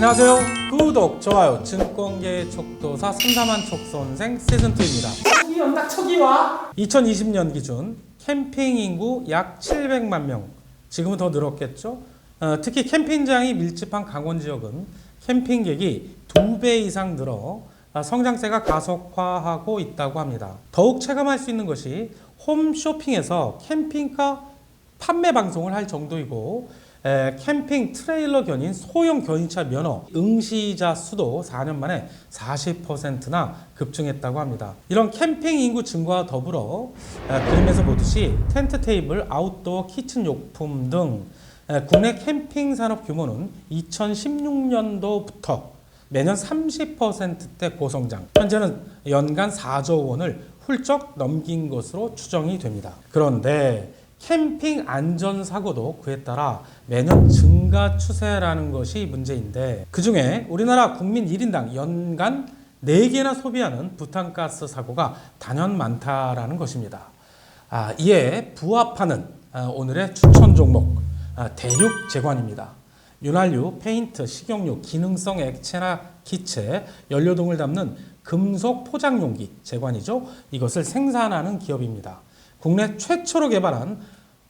안녕하세요. 구독, 좋아요, 증권계의 촉도사 삼삼한 촉선생 시즌2입니다. 초기 연락 초기와 2020년 기준 캠핑 인구 약 700만 명. 지금은 더 늘었겠죠? 어, 특히 캠핑장이 밀집한 강원 지역은 캠핑객이 두 배 이상 늘어 아, 성장세가 가속화하고 있다고 합니다. 더욱 체감할 수 있는 것이 홈쇼핑에서 캠핑카 판매 방송을 할 정도이고 에, 캠핑 트레일러 견인 소형 견인차 면허 응시자 수도 4년 만에 40%나 급증했다고 합니다. 이런 캠핑 인구 증가와 더불어 에, 그림에서 보듯이 텐트 테이블, 아웃도어 키친 용품 등 에, 국내 캠핑 산업 규모는 2016년도부터 매년 30%대 고성장, 현재는 연간 4조 원을 훌쩍 넘긴 것으로 추정이 됩니다. 그런데 캠핑 안전 사고도 그에 따라 매년 증가 추세라는 것이 문제인데 그 중에 우리나라 국민 1인당 연간 4개나 소비하는 부탄가스 사고가 단연 많다라는 것입니다. 아, 이에 부합하는 아, 오늘의 추천 종목 아, 대륙 제관입니다. 윤활유, 페인트, 식용유, 기능성 액체나 기체, 연료 등을 담는 금속 포장 용기 제관이죠. 이것을 생산하는 기업입니다. 국내 최초로 개발한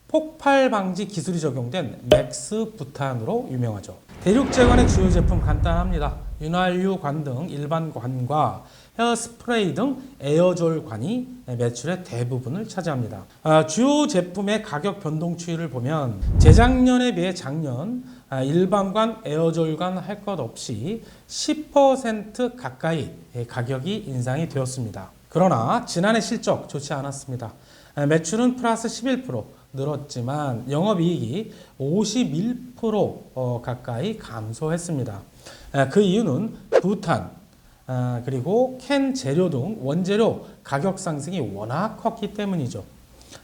폭발 방지 기술이 적용된 맥스 부탄으로 유명하죠. 대륙 제관의 주요 제품 간단합니다. 윤활유 관 등 일반 관과 헤어스프레이 등 에어졸 관이 매출의 대부분을 차지합니다. 아, 주요 제품의 가격 변동 추이를 보면 재작년에 비해 작년 아, 일반관, 에어졸관 할 것 없이 10% 가까이 가격이 인상이 되었습니다. 그러나 지난해 실적 좋지 않았습니다. 아, 매출은 플러스 11% 늘었지만 영업이익이 51% 어, 가까이 감소했습니다. 아, 그 이유는 부탄 아, 그리고 캔 재료 등 원재료 가격 상승이 워낙 컸기 때문이죠.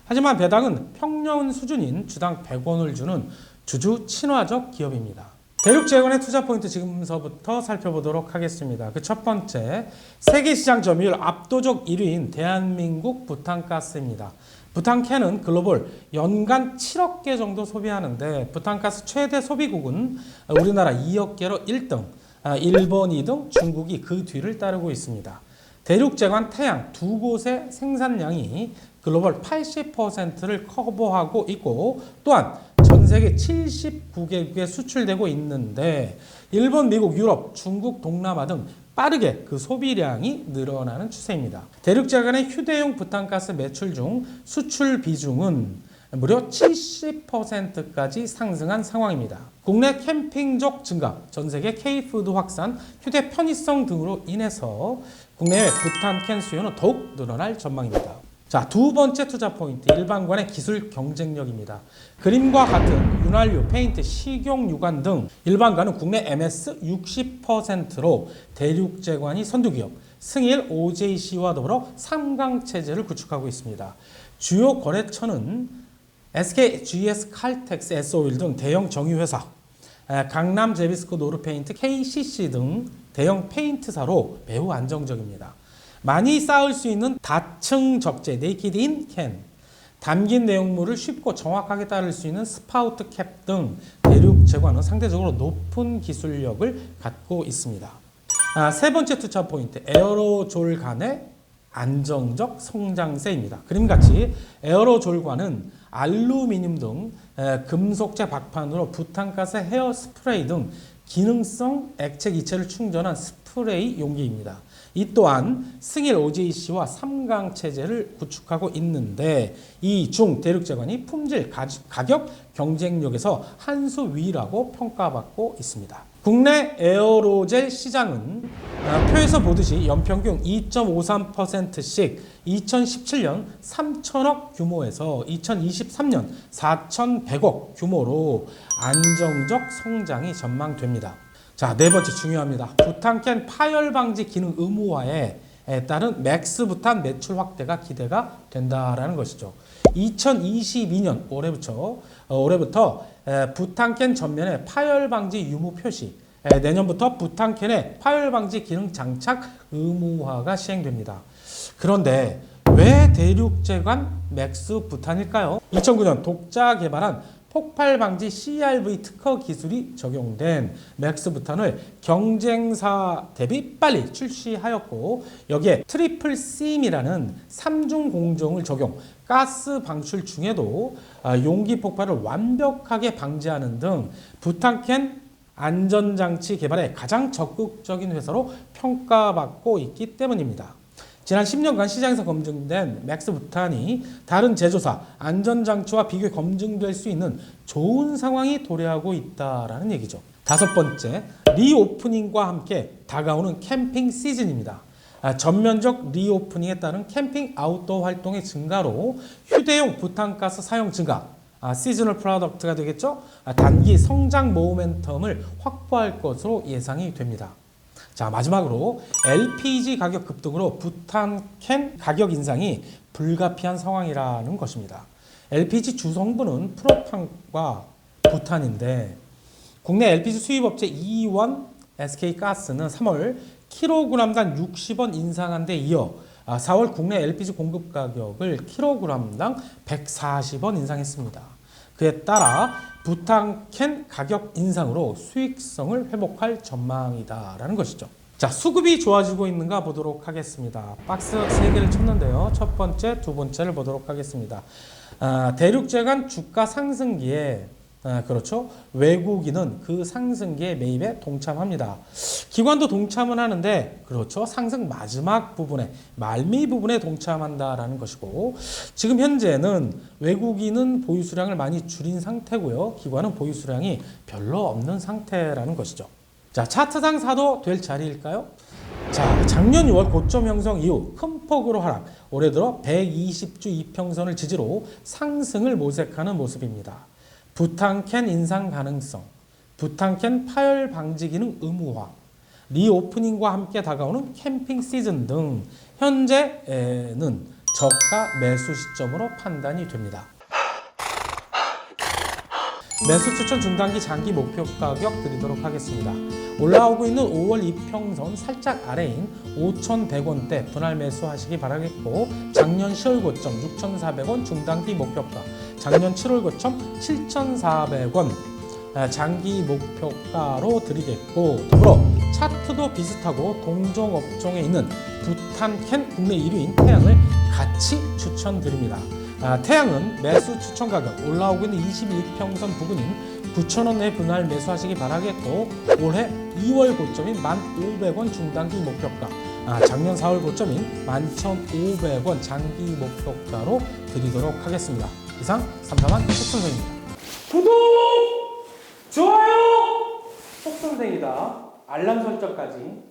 하지만 배당은 평년 수준인 주당 100원을 주는 주주 친화적 기업입니다. 대륙 재건의 투자 포인트 지금서부터 살펴보도록 하겠습니다. 그 첫 번째, 세계 시장 점유율 압도적 1위인 대한민국 부탄가스입니다. 부탄캔은 글로벌 연간 7억 개 정도 소비하는데 부탄가스 최대 소비국은 우리나라 2억 개로 1등, 아, 일본 2등, 중국이 그 뒤를 따르고 있습니다. 대륙 재관 태양 두 곳의 생산량이 글로벌 80%를 커버하고 있고 또한 전 세계 79개국에 수출되고 있는데 일본, 미국, 유럽, 중국, 동남아 등 빠르게 그 소비량이 늘어나는 추세입니다. 대륙재관의 휴대용 부탄가스 매출 중 수출 비중은 무려 70%까지 상승한 상황입니다. 국내 캠핑족 증가, 전 세계 K푸드 확산, 휴대 편의성 등으로 인해서 국내외 부탄캔 수요는 더욱 늘어날 전망입니다. 자, 두 번째 투자 포인트, 일반관의 기술 경쟁력입니다. 그림과 같은 윤활유, 페인트, 식용 유관 등 일반관은 국내 MS 60%로 대륙재관이 선두기업, 승일 OJC와 더불어 삼강 체제를 구축하고 있습니다. 주요 거래처는 SK, GS, 칼텍스, SO일 등 대형 정유회사, 에, 강남 제비스코 노르페인트, KCC 등 대형 페인트사로 매우 안정적입니다. 많이 쌓을 수 있는 다층 적재, 네이키드 인 캔, 담긴 내용물을 쉽고 정확하게 따를 수 있는 스파우트 캡 등 대륙 제관은 상대적으로 높은 기술력을 갖고 있습니다. 아, 세 번째 투자 포인트, 에어로졸 간의 안정적 성장세입니다. 그림같이 에어로졸관은 알루미늄 등 에, 금속재 박판으로 부탄가스 헤어 스프레이 등 기능성 액체 기체를 충전한 스프레이 용기입니다. 이 또한 승일 OJC와 삼강 체제를 구축하고 있는데 이 중 대륙재관이 품질 가, 가격 경쟁력에서 한 수 위라고 평가받고 있습니다. 국내 에어로젤 시장은 아, 표에서 보듯이 연평균 2.53%씩 2017년 3천억 규모에서 2023년 4,100억 규모로 안정적 성장이 전망됩니다. 자, 네 번째 중요합니다. 부탄캔 파열 방지 기능 의무화에 따른 맥스 부탄 매출 확대가 기대가 된다라는 것이죠. 2022년 올해부터 어, 올해부터 에, 부탄캔 전면에 파열 방지 유무 표시, 에, 내년부터 부탄캔의 파열 방지 기능 장착 의무화가 시행됩니다. 그런데 왜 대륙재관 맥스 부탄일까요? 2009년 독자 개발한 폭발 방지 CRV 특허 기술이 적용된 맥스 부탄을 경쟁사 대비 빨리 출시하였고 여기에 트리플 심이라는 삼중 공정을 적용 가스 방출 중에도 아, 용기 폭발을 완벽하게 방지하는 등 부탄캔 안전장치 개발에 가장 적극적인 회사로 평가받고 있기 때문입니다. 지난 10년간 시장에서 검증된 맥스 부탄이 다른 제조사 안전장치와 비교해 검증될 수 있는 좋은 상황이 도래하고 있다라는 얘기죠. 다섯 번째, 리오프닝과 함께 다가오는 캠핑 시즌입니다. 아, 전면적 리오프닝에 따른 캠핑 아웃도어 활동의 증가로 휴대용 부탄가스 사용 증가, 아, 시즈널 프로덕트가 되겠죠? 아, 단기 성장 모멘텀을 확보할 것으로 예상이 됩니다. 자 마지막으로 LPG 가격 급등으로 부탄캔 가격 인상이 불가피한 상황이라는 것입니다. LPG 주성분은 프로판과 부탄인데 국내 LPG 수입업체 이원 SK가스는 3월 킬로그램당 60원 인상한 데 이어 아, 4월 국내 LPG 공급 가격을 킬로그램당 140원 인상했습니다. 그에 따라 부탄캔 가격 인상으로 수익성을 회복할 전망이다라는 것이죠. 자, 수급이 좋아지고 있는가 보도록 하겠습니다. 박스 세 개를 쳤는데요. 첫 번째, 두 번째를 보도록 하겠습니다. 아, 대륙제간 주가 상승기에 아, 그렇죠. 외국인은 그 상승기에 매입에 동참합니다. 기관도 동참은 하는데 그렇죠. 상승 마지막 부분에 말미 부분에 동참한다라는 것이고 지금 현재는 외국인은 보유 수량을 많이 줄인 상태고요. 기관은 보유 수량이 별로 없는 상태라는 것이죠. 자, 차트상 사도 될 자리일까요? 자, 작년 6월 고점 형성 이후 큰 폭으로 하락, 올해 들어 120주 이평선을 지지로 상승을 모색하는 모습입니다. 부탄캔 인상 가능성, 부탄캔 파열 방지 기능 의무화, 리오프닝과 함께 다가오는 캠핑 시즌 등 현재는 저가 매수 시점으로 판단이 됩니다. 매수 추천 중단기 장기 목표 가격 드리도록 하겠습니다. 올라오고 있는 5월 이평선 살짝 아래인 5,100원대 분할 매수하시기 바라겠고 작년 10월 고점 6,400원 중단기 목표가 작년 7월 고점 7,400원 아, 장기 목표가로 드리겠고 더불어 차트도 비슷하고 동종 업종에 있는 부탄캔 국내 1위인 태양을 같이 추천드립니다. 아, 태양은 매수 추천 가격 올라오고 있는 21평선 부근인 9,000원 내 분할 매수하시기 바라겠고 올해 2월 고점인 1,500원 중단기 목표가 아, 작년 4월 고점인 11,500원 장기 목표가로 드리도록 하겠습니다. 이상 3사만 속선생입니다. 구독! 좋아요! 속선생이다. 알람 설정까지